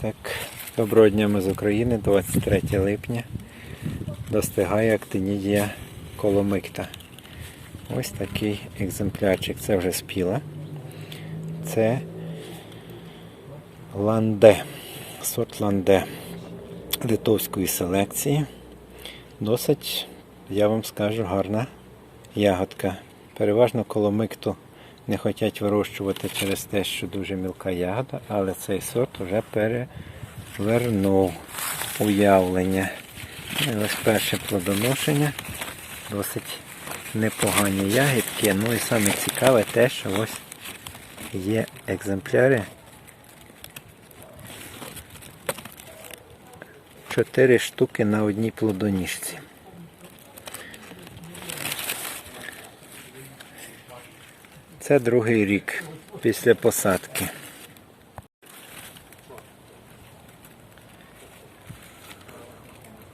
Так, доброго дня ми з України, 23 липня. Достигає актинідія коломикта. Ось такий екземплярчик. Це вже спіла. Це ланде. Сорт ланде литовської селекції. Досить, я вам скажу, гарна ягодка. Переважно коломикту не хочуть вирощувати через те, що дуже мілка ягода, але цей сорт вже перевернув уявлення. І ось перше плодоношення. Досить непогані ягідки. Ну і саме цікаве те, що ось є екземпляри. Чотири штуки на одній плодоніжці. Це другий рік після посадки.